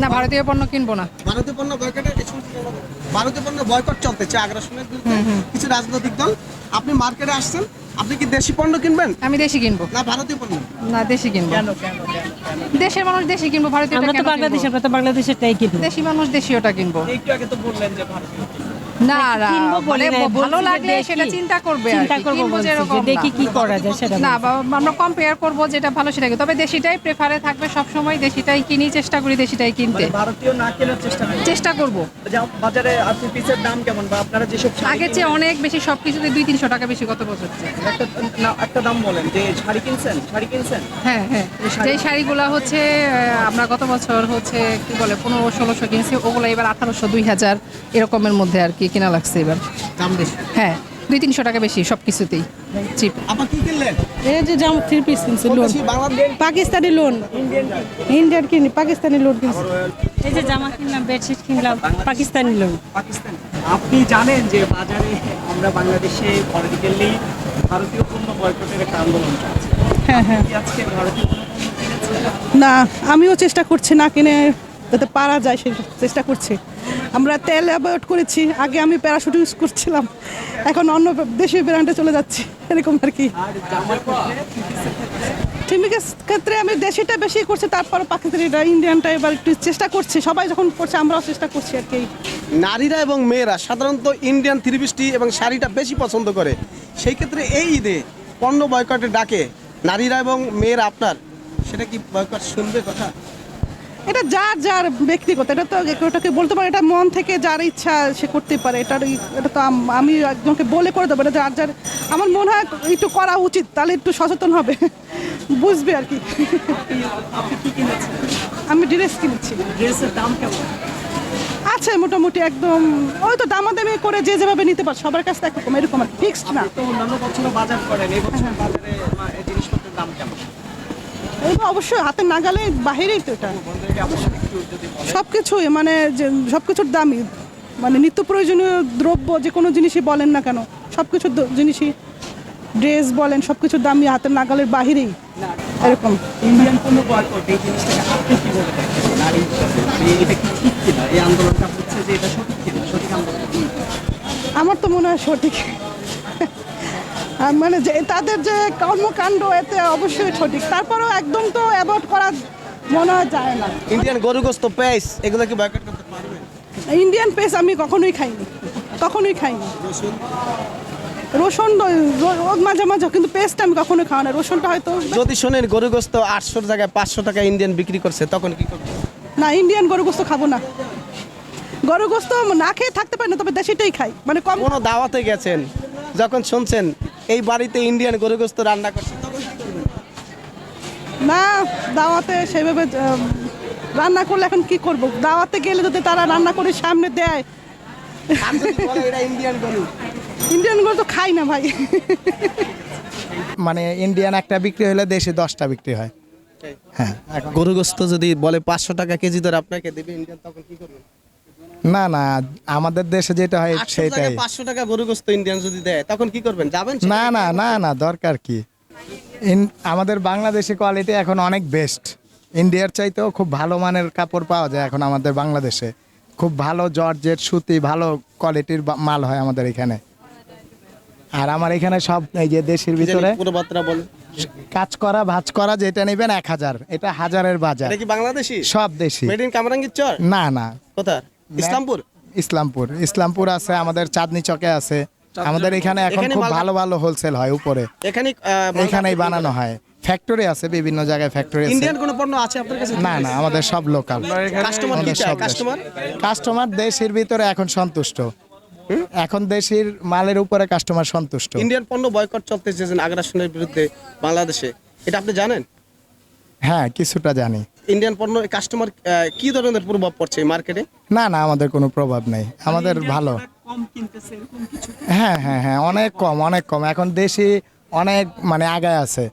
না ভারতীয় পণ্য কিনবো না। ভারতীয় পণ্য বয়কটের ভারতীয় পণ্য বয়কট চলতেছে আগ্রাসনের বিরুদ্ধে। কিছু রাজনৈতিক দল আপনি মার্কেটে আসছেন আপনি কি দেশি পণ্য কিনবেন? আমি দেশি কিনবো। না ভারতীয় পণ্য। না দেশি কিনবো। দেশের মানুষ দেশি কিনবো ভারতীয় আমরা তো বাংলাদেশ আমরা তো বাংলাদেশেরটাই কিনবো। দেশি মানুষ দেশীয়টা কিনবো। একটু আগে তো বললেন যে ভারতীয় না না কিনবো বলি মানে ভালো লাগলে সেটা চিন্তা করবে চিন্তা কি। করব কিনবো যেরকম দেখি কি করা যায় সেটা না আমরা কম্পেয়ার করব যেটা ভালো সেটা কিনবো। তবে দেশিটাই প্রেফারে থাকবে সব সময় দেশিটাই কিনি চেষ্টা করি দেশিটাই কিনতে। মানে ভারতীয় না কেনার চেষ্টা চেষ্টা করব। বাজারে আপনি পিসের দাম কেমন? বা আপনারা যেসব শাড়ি আগের চেয়ে অনেক বেশি সব কিছুতে দুই তিনশো টাকা বেশি গত বছর। একটা একটা দাম বলেন যে শাড়ি কিনছেন শাড়ি কিনছেন? হ্যাঁ হ্যাঁ। যেই শাড়িগুলো হচ্ছে আমরা গত বছর হচ্ছে কি বলে পনেরো ষোলোশো কিনছি ওগুলো এবার আঠারোশো দুই হাজার এরকমের মধ্যে আর কি। কিনা লাগছে এবার। দাম বেশি? হ্যাঁ দুই তিনশো টাকা বেশি সব কিছুতেই চিপ আপনার কি কিনলেন? এই যে জাম থ্রি পিস কিনছি লোন পাকিস্তানি লোন ইন্ডিয়ান কিনি পাকিস্তানি লোন কিনছি। এই যে জামা কিনলাম বেডশিট কিনলাম পাকিস্তানি পাকিস্তান। আপনি জানেন যে বাজারে আমরা বাংলাদেশে পলিটিক্যালি ভারতীয় পণ্য বয়কটের একটা আন্দোলন চলছে হ্যাঁ হ্যাঁ। আজকে ভারতীয় না আমিও চেষ্টা করছি না কিনে যাতে পারা যায় সেই চেষ্টা করছি। আমরা তেল অ্যাভয়েড করেছি। আগে আমি প্যারাশুট ইউজ করছিলাম। এখন অন্য দেশীয় ব্র্যান্ডে চলে যাচ্ছি। এরকম আর কি। আর ক্ষেত্রে আমি দেশিটা বেশি করছি তারপর পাকিস্তানিটা ইন্ডিয়ানটা এবার একটু চেষ্টা করছি। সবাই যখন করছে, আমরাও চেষ্টা করছি আর কি। নারীরা এবং মেয়েরা সাধারণত ইন্ডিয়ান থ্রি পিসটি এবং শাড়িটা বেশি পছন্দ করে। সেই ক্ষেত্রে এই ঈদে পণ্য বয়কটে ডাকে নারীরা এবং মেয়েরা আপনার। সেটা কি বয়কট শুনবে কথা? এটা যার যার ব্যক্তিগত এটা তো ওটাকে বলতে পারে এটা মন থেকে যার ইচ্ছা সে করতে পারে এটা এটা তো আমি একজনকে বলে করে দেবো এটা যার যার আমার মনে হয় একটু করা উচিত তাহলে একটু সচেতন হবে বুঝবে আর কি। আমি ড্রেস কিনেছি। ড্রেসের দাম কেমন? আছে মোটামুটি একদম ওই তো দামাদামি করে যে যেভাবে নিতে পারে সবার কাছে একরকম এরকম আর ফিক্সড না। তো অন্যান্য বছরও বাজার করেন এই বছর বাজারে জিনিসপত্রের দাম কেমন? এই অবশ্যই হাতে নাগালে বাহিরেই তো এটা। সব কিছুই মানে সব কিছুর দামই। মানে নিত্য প্রয়োজনীয় দ্রব্য যে কোনো জিনিসই বলেন না কেন সব কিছুর জিনিসই। ড্রেস বলেন সব কিছুর দামই হাতের নাগালের বাহিরেই। এরকম। আন্দোলন? আমার তো মনে হয় সঠিক। মানে যে তাদের যে কর্মকাণ্ড এতে অবশ্যই সঠিক। তারপরেও একদম তো অ্যাভয়েড করা মনে হয় যায় না। ইন্ডিয়ান গরুগ্রস্ত পেস এগুলো কি বয়কট করতে পারবে? ইন্ডিয়ান পেস আমি কখনোই খাইনি। কখনোই খাইনি। রসুন মাঝে মাঝে কিন্তু পেস্টটা আমি কখনোই খাওয়া না। রসুনটা হয়তো যদি শোনেন গোস্ত আটশোর জায়গায় পাঁচশো টাকা ইন্ডিয়ান বিক্রি করছে তখন কি করবে? না ইন্ডিয়ান গরু গোস্ত খাব না। গরু গোস্ত না খেয়ে থাকতে পারি না তবে দেশিটাই খাই। মানে কম কোনো দাওয়াতে গেছেন? যখন শুনছেন এই বাড়িতে ইন্ডিয়ান গরুগ্রস্ত রান্না করছে। তখন কি করবেন না দাওয়াতে সেভাবে রান্না করলে এখন কি করব? দাওয়াতে গেলে যদি তারা রান্না করে সামনে দেয়। আর যদি বলে এটা ইন্ডিয়ান গরু? ইন্ডিয়ান গরু তো খাই না ভাই। মানে ইন্ডিয়ান একটা বিক্রি হলে দেশে দশটা বিক্রি হয়। হ্যাঁ। গরু গোস্ত যদি বলে পাঁচশো টাকা কেজি ধরে আপনাকে দেবে ইন্ডিয়ান তখন কি করবেন না না আমাদের দেশে যেটা হয় সেটাই। পাঁচশো টাকা গরুগ্রস্ত ইন্ডিয়ান যদি দেয় তখন কি করবেন? যাবেন না না না না দরকার কি? আমাদের বাংলাদেশি কোয়ালিটি এখন অনেক বেস্ট ইন্ডিয়ার চাইতেও খুব ভালো মানের কাপড় পাওয়া যায় এখন আমাদের বাংলাদেশে। খুব ভালো জর্জেট সুতি ভালো কোয়ালিটির মাল হয় আমাদের এখানে। আর আমার এখানে সব এই যে দেশের ভিতরে কাজ করা ভাজ করা যেটা নেবেন এক হাজার। এটা হাজারের বাজার। বাংলাদেশি? সব দেশি। না না। কোথায় ইসলামপুর? ইসলামপুর। ইসলামপুর আছে আমাদের চাঁদনি চকে আছে। আমাদের এখানে এখন খুব ভালো ভালো হোলসেল হয় উপরে। এখানে এখানেই বানানো হয়। ফ্যাক্টরি আছে বিভিন্ন জায়গায় ফ্যাক্টরি আছে। ইন্ডিয়ান কোনো পণ্য আছে আপনার কাছে? না না আমাদের সব লোকাল কাস্টমার কি চায়? কাস্টমার কাস্টমার দেশের ভিতরে এখন সন্তুষ্ট। এখন দেশের মালের উপরে কাস্টমার সন্তুষ্ট। ইন্ডিয়ান পণ্য বয়কট চলতেছে যে আগ্রাসনের বিরুদ্ধে বাংলাদেশে। এটা আপনি জানেন? হ্যাঁ কিছুটা জানি। ইন্ডিয়ান পণ্য কাস্টমার কি ধরনের প্রভাব পড়ছে মার্কেটে না না আমাদের কোনো প্রভাব নেই। আমাদের ভালো। কম কিনতেছে এরকম কিছু? হ্যাঁ হ্যাঁ হ্যাঁ অনেক কম অনেক কম। এখন দেশি অনেক মানে আগায় আছে।